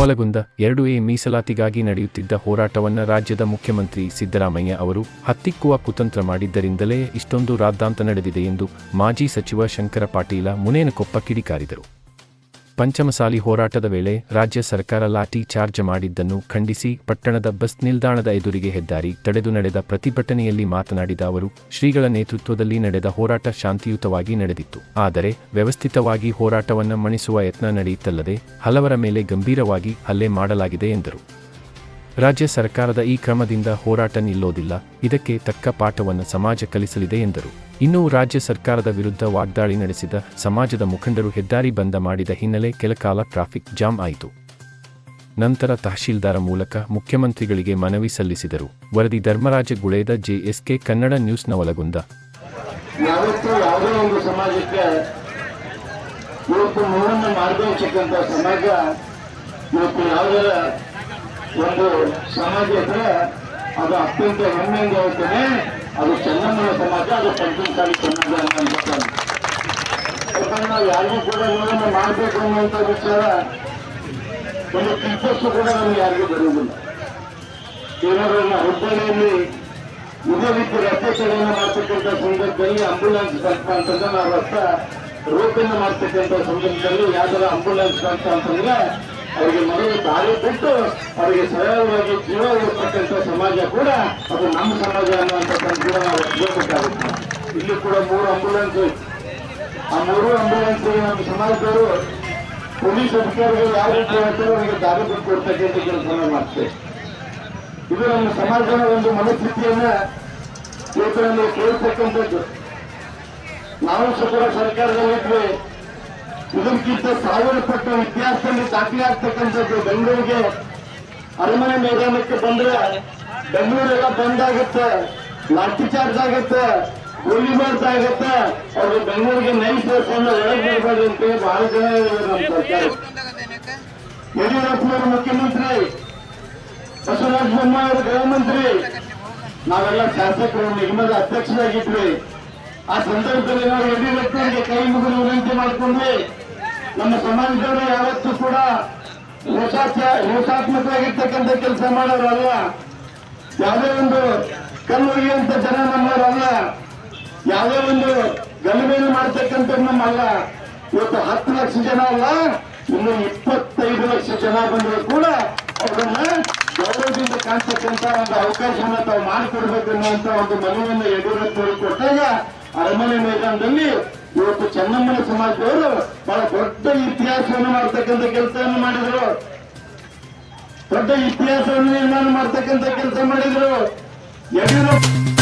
ನವಲಗುಂದ ಎರಡು ಎ ಮೀಸಲಾತಿಗಾಗಿ ನಡೆಯುತ್ತಿದ್ದ ಹೋರಾಟವನ್ನು ರಾಜ್ಯದ ಮುಖ್ಯಮಂತ್ರಿ ಸಿದ್ದರಾಮಯ್ಯ ಅವರು ಹತ್ತಿಕ್ಕುವ ಕುತಂತ್ರ ಮಾಡಿದ್ದರಿಂದಲೇ ಇಷ್ಟೊಂದು ರಾದ್ದಾಂತ ನಡೆದಿದೆ ಎಂದು ಮಾಜಿ ಸಚಿವ ಶಂಕರ ಪಾಟೀಲ ಮುನೇನಕೊಪ್ಪ ಕಿಡಿಕಾರಿದರು. ಪಂಚಮಸಾಲಿ ಹೋರಾಟದ ವೇಳೆ ರಾಜ್ಯ ಸರ್ಕಾರ ಲಾಠಿ ಚಾರ್ಜ್ ಮಾಡಿದ್ದನ್ನು ಖಂಡಿಸಿ ಪಟ್ಟಣದ ಬಸ್ ನಿಲ್ದಾಣದ ಎದುರಿಗೆ ಹೆದ್ದಾರಿ ತಡೆದು ನಡೆದ ಪ್ರತಿಭಟನೆಯಲ್ಲಿ ಮಾತನಾಡಿದ ಅವರು, ಶ್ರೀಗಳ ನೇತೃತ್ವದಲ್ಲಿ ನಡೆದ ಹೋರಾಟ ಶಾಂತಿಯುತವಾಗಿ ನಡೆದಿತ್ತು. ಆದರೆ ವ್ಯವಸ್ಥಿತವಾಗಿ ಹೋರಾಟವನ್ನು ಮಣಿಸುವ ಯತ್ನ ನಡೆಯಿತಲ್ಲದೆ ಹಲವರ ಮೇಲೆ ಗಂಭೀರವಾಗಿ ಹಲ್ಲೆ ಮಾಡಲಾಗಿದೆ ಎಂದರು. ರಾಜ್ಯ ಸರ್ಕಾರದ ಈ ಕ್ರಮದಿಂದ ಹೋರಾಟ ನಿಲ್ಲೋದಿಲ್ಲ. ಇದಕ್ಕೆ ತಕ್ಕ ಪಾಠವನ್ನು ಸಮಾಜ ಕಲಿಸಲಿದೆ ಎಂದರು. ಇನ್ನೂ ರಾಜ್ಯ ಸರ್ಕಾರದ ವಿರುದ್ಧ ವಾಗ್ದಾಳಿ ನಡೆಸಿದ ಸಮಾಜದ ಮುಖಂಡರು ಹೆದ್ದಾರಿ ಬಂದ ಮಾಡಿದ ಹಿನ್ನೆಲೆ ಕೆಲಕಾಲ ಟ್ರಾಫಿಕ್ ಜಾಮ್ ಆಯಿತು. ನಂತರ ತಹಶೀಲ್ದಾರ ಮೂಲಕ ಮುಖ್ಯಮಂತ್ರಿಗಳಿಗೆ ಮನವಿ ಸಲ್ಲಿಸಿದರು. ವರದಿ ಧರ್ಮರಾಜ ಗುಳೇದ, ಜೆಎಸ್ಕೆ ಕನ್ನಡ ನ್ಯೂಸ್ನ ಒಳಗೊಂಡ ಸಮಾಜ ಒಂದು ಸಮಾಜ ಇದ್ರೆ ಅದು ಅತ್ಯಂತ ಹೆಮ್ಮೆಯಿಂದ ಹೇಳ್ತೇನೆ. ಅದು ಚೆನ್ನಮ್ಮನ ಸಮಾಜ, ಅದು ಪಂಚಮಸಾಲಿ ಸಮಾಜ ಅಂತ ಯಾಕಂದ್ರೆ ನಾವು ಯಾರಿಗೂ ಕೂಡ ಏನನ್ನು ಮಾಡಬೇಕು ಅನ್ನುವಂಥ ವಿಚಾರ ಒಂದು ಕಿಪ್ಪಸ್ಸು ಕೂಡ ನಮ್ಗೆ ಯಾರಿಗೂ ಬರುವುದಿಲ್ಲ. ಏನಾದ್ರೂ ಹುಬ್ಬಳ್ಳಿಯಲ್ಲಿ ಇದೇ ರೀತಿ ರಸ್ತೆ ಚಲನೆ ಮಾಡ್ತಕ್ಕಂಥ ಸಂದರ್ಭದಲ್ಲಿ ಆಂಬುಲೆನ್ಸ್ ಬಂತ ಅಂತಂದ್ರೆ ನಾವು ರಸ್ತೆ ರೋಕನ್ನು ಮಾಡ್ತಕ್ಕಂಥ ಸಂದರ್ಭದಲ್ಲಿ ಯಾವ್ದಾರ ಆಂಬುಲೆನ್ಸ್ ಬಂತ ಅಂತಂದ್ರೆ ಅವರಿಗೆ ಮನೆಗೆ ದಾರಿ ಬಿಟ್ಟು ಅವರಿಗೆ ಸರಳವಾಗಿ ಜೀವ ಉಳಿಸ್ತಕ್ಕಂಥ ಸಮಾಜ ಕೂಡ ಅದು ನಮ್ಮ ಸಮಾಜ ಅನ್ನುವಂಥದ್ದನ್ನು ಕೂಡ ನಾವು ಇಲ್ಲಿ ಕೂಡ ಮೂರು ಆಂಬುಲೆನ್ಸ್ ಆ ಮೂರು ಆಂಬುಲೆನ್ಸ್ ನಮ್ಮ ಸಮಾಜದವರು ಪೊಲೀಸ್ ಅಧಿಕಾರಿಗಳು ಯಾವ ರೀತಿ ಹೇಳ್ತಾರೆ ಅವರಿಗೆ ದಾರಿ ಬಿಟ್ಟು ಕೊಡ್ತಕ್ಕಂಥ ಕೆಲಸ ಮಾಡ್ತೇವೆ ಇದು ನಮ್ಮ ಸಮಾಜದ ಒಂದು ಮನಸ್ಥಿತಿಯನ್ನ ಇವತ್ತು ಕೇಳ್ತಕ್ಕಂಥದ್ದು. ನಾವು ಸಹ ಸರ್ಕಾರದಲ್ಲಿದ್ವಿ ಇದಕ್ಕಿಂತ ಸಾವಿರ ಪಟ್ಟು ಇತಿಹಾಸದಲ್ಲಿ ದಾಖಲೆ ಆಗ್ತಕ್ಕಂಥದ್ದು ಬೆಂಗಳೂರಿಗೆ ಅರಮನೆ ಮೈದಾನಕ್ಕೆ ಬಂದ್ರೆ ಬೆಂಗಳೂರೆಲ್ಲ ಬಂದ್ ಆಗುತ್ತೆ ಲಾಠಿ ಚಾರ್ಜ್ ಆಗುತ್ತೆ ಗೋಲಿ ಮಾಡ್ತಾ ಆಗುತ್ತೆ. ಅವ್ರು ಬೆಂಗಳೂರಿಗೆ ನೈಟ್ ಬರ್ಕೊಂಡು ಒಳಗೆ ಬರ್ಬೋದು ಅಂತ ಬಹಳ ಜನ ಯಡಿಯೂರಪ್ಪನವರು ಮುಖ್ಯಮಂತ್ರಿ, ಬಸವರಾಜ ಬೊಮ್ಮಾಯಿ ಗೃಹ ಮಂತ್ರಿ. ನಾವೆಲ್ಲ ಶಾಸಕರು, ನಿಗಮದ ಅಧ್ಯಕ್ಷರಾಗಿದ್ವಿ. ಆ ಸಂದರ್ಭದಲ್ಲಿ ನಾವು ಯಡಿಯೂರಪ್ಪನವರಿಗೆ ಕೈ ಮುಗಿದು ವಿನಂತಿ ಮಾಡಿಕೊಂಡ್ವಿ. ನಮ್ಮ ಸಮಾಜದವರು ಯಾವತ್ತೂ ಕೂಡ ಹಿಂಸಾಚ ಹಿಂಸಾತ್ಮಕವಾಗಿರ್ತಕ್ಕಂಥ ಕೆಲಸ ಮಾಡೋರಲ್ಲ. ಯಾವುದೇ ಒಂದು ಕಲ್ಲು ಒಯ್ಯುವಂತ ಜನ ನಮ್ಮವರಲ್ಲ. ಯಾವುದೇ ಒಂದು ಗಲಭೆಯನ್ನು ಮಾಡ್ತಕ್ಕಂಥ ನಮ್ಮಲ್ಲ ಇವತ್ತು ಹತ್ತು ಲಕ್ಷ ಜನ ಅಲ್ಲ, ಇನ್ನು ಇಪ್ಪತ್ತೈದು ಲಕ್ಷ ಜನ ಬಂದರೂ ಕೂಡ ಅವರನ್ನ ಗೌರವದಿಂದ ಕಾಣ್ತಕ್ಕಂಥ ಒಂದು ಅವಕಾಶವನ್ನ ತಾವು ಮಾಡಿಕೊಡ್ಬೇಕು ಅನ್ನುವಂತ ಒಂದು ಮನವಿಯನ್ನು ಎದುರು ಕೊಟ್ಟಾಗ ಅರಮನೆ ಮೈದಾನದಲ್ಲಿ ಇವತ್ತು ಚೆನ್ನಮ್ಮನ ಸಮಾಜದವರು ಬಹಳ ದೊಡ್ಡ ಇತಿಹಾಸವನ್ನು ಮಾಡ್ತಕ್ಕಂಥ ಕೆಲಸವನ್ನು ಮಾಡಿದ್ರು. ದೊಡ್ಡ ಇತಿಹಾಸವನ್ನು ನಿರ್ಮಾಣ ಮಾಡ್ತಕ್ಕಂಥ ಕೆಲಸ ಮಾಡಿದ್ರು. ಯಡಿಯೂರಪ್ಪ